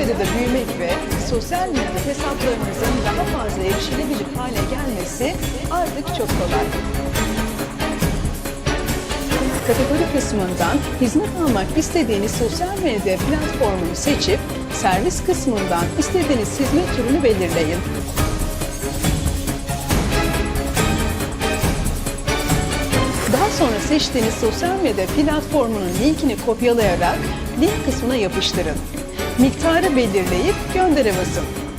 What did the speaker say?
medyada büyümek ve sosyal medya hesaplarınızın daha fazla erişilebilir hale gelmesi artık çok kolay. Kategori kısmından hizmet almak istediğiniz sosyal medya platformunu seçip servis kısmından istediğiniz hizmet türünü belirleyin. Daha sonra seçtiğiniz sosyal medya platformunun linkini kopyalayarak link kısmına yapıştırın. Miktarı belirleyip göndere basın.